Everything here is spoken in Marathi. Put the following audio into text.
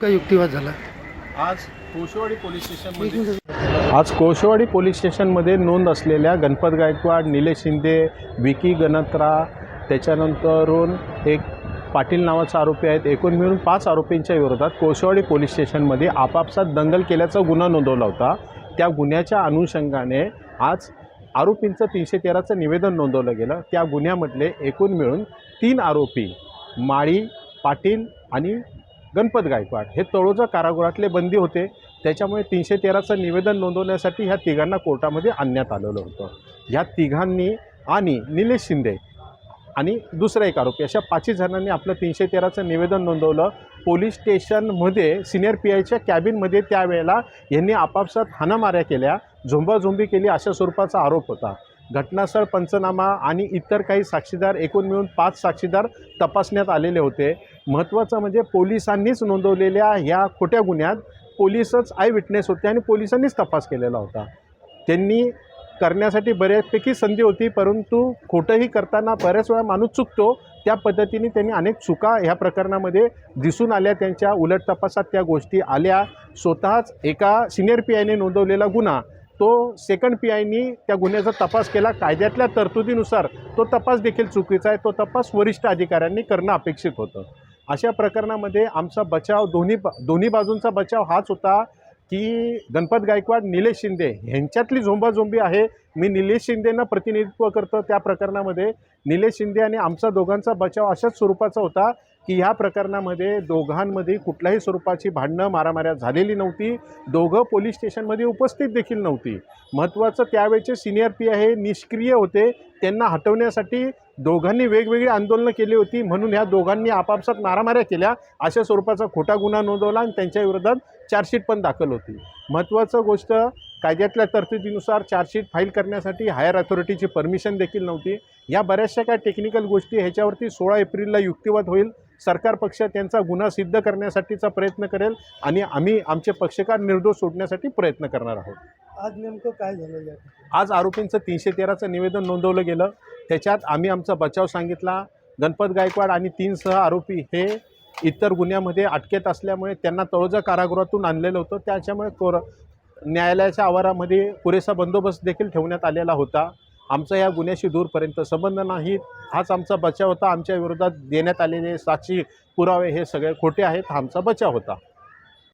काय युक्तिवाद झाला. आज कोशेवाडी पोलीस स्टेशनमध्ये आज कोशेवाडी पोलीस स्टेशनमध्ये नोंद असलेल्या गणपत गायकवाड निलेश शिंदे विकी गणत्रा त्याच्यानंतरून एक पाटील नावाचा आरोपी आहेत. एकूण मिळून पाच आरोपींच्या विरोधात कोशेवाडी पोलीस स्टेशनमध्ये आपापसात दंगल केल्याचा गुन्हा नोंदवला होता. त्या गुन्ह्याच्या अनुषंगाने आज आरोपींचं तीनशे तेराचं निवेदन नोंदवलं गेलं. त्या गुन्ह्यामधले एकूण मिळून तीन आरोपी माळी पाटील आणि गणपत गायकवाड. हे तळोजा कारागृहातले बंदी होते. त्याच्यामुळे तीनशे तेराचं निवेदन नोंदवण्यासाठी ह्या तिघांना कोर्टामध्ये आणण्यात आलेलं होतं. ह्या तिघांनी आणि निलेश शिंदे आणि दुसरा एक आरोपी. अशा पाचही जणांनी आपलं तीनशे तेराचं निवेदन नोंदवलं. पोलीस स्टेशनमध्ये सिनियर पी आयच्या कॅबिनमध्ये त्यावेळेला यांनी आपापसात हाणामाऱ्या केल्या झोंबाझोंबी केली अशा स्वरूपाचा आरोप होता. घटनास्थळ पंचनामा आणि इतर काही साक्षीदार एकूण मिळून पाच साक्षीदार तपासण्यात आलेले होते. महत्त्वाचं म्हणजे पोलिसांनीच नोंदवलेल्या ह्या खोट्या गुन्ह्यात पोलिसच आय विटनेस होते आणि पोलिसांनीच तपास केलेला होता. त्यांनी करण्यासाठी बऱ्यापैकी संधी होती परंतु खोटंही करताना बऱ्याच वेळा माणूस चुकतो. त्या पद्धतीने त्यांनी अनेक चुका ह्या प्रकरणामध्ये दिसून आल्या. त्यांच्या उलट तपासात त्या गोष्टी आल्या. स्वतःच एका सिनियर पी आयने नोंदवलेला गुन्हा. तो सेकंड पी आयनी त्या गुन्ह्याचा तपास केला. कायद्यातल्या तरतुदीनुसार तो तपास देखील चुकीचा आहे. तो तपास वरिष्ठ अधिकाऱ्यांनी करणं अपेक्षित होतं. अशा प्रकरणामध्ये आमचा बचाव दोन्ही दोन्ही बाजूंचा बचाव हाच होता की गणपत गायकवाड निलेश शिंदे ह्यांच्यातली झोंबाझोंबी आहे. मी निलेश शिंदेंना प्रतिनिधित्व करतो त्या प्रकरणामध्ये. निलेश शिंदे आणि आमचा दोघांचा बचाव अशाच स्वरूपाचा होता. की ह्या प्रकरणामध्ये दोघांमध्ये कुठल्याही स्वरूपाची भांडणं मारामाऱ्या झालेली नव्हती. दोघं पोलीस स्टेशनमध्ये उपस्थित देखील नव्हती. महत्त्वाचं त्यावेळेचे सिनियर पी आहे निष्क्रिय होते. त्यांना हटवण्यासाठी दोघांनी वेगवेगळी आंदोलनं केली होती. म्हणून ह्या दोघांनी आपापसात मारामाऱ्या केल्या. अशा स्वरूपाचा खोटा गुन्हा नोंदवला आणि त्यांच्या विरोधात चार्जशीट पण दाखल होती. महत्त्वाचं गोष्ट कायद्यातल्या तरतुदीनुसार चार्जशीट फाईल करण्यासाठी हायर अथॉरिटीची परमिशन देखील नव्हती. या बऱ्याचशा काय टेक्निकल गोष्टी ह्याच्यावरती सोळा एप्रिलला युक्तिवाद होईल. सरकार पक्ष त्यांचा गुन्हा सिद्ध करण्यासाठीचा प्रयत्न करेल आणि आम्ही आमचे पक्षकार निर्दोष सोडण्यासाठी प्रयत्न करणार आहोत. आज नेमकं काय झालं आज आरोपींचं तीनशे तेराचं निवेदन नोंदवलं गेलं. त्याच्यात आम्ही आमचा बचाव सांगितला. गणपत गायकवाड आणि तीन सह आरोपी हे इतर गुन्ह्यामध्ये अटकेत असल्यामुळे त्यांना तळोजा कारागृहातून आणलेलं होतं. त्याच्यामुळे कोर न्यायालयाच्या आवारामध्ये पुरेसा बंदोबस्त देखील ठेवण्यात आलेला होता. आमचा या गुन्ह्याशी दूरपर्यंत संबंध नाही. हाच आमचा बचाव होता. आमच्या विरोधात देण्यात आलेले साक्षी पुरावे हे सगळे खोटे आहेत. हा आमचा बचाव होता.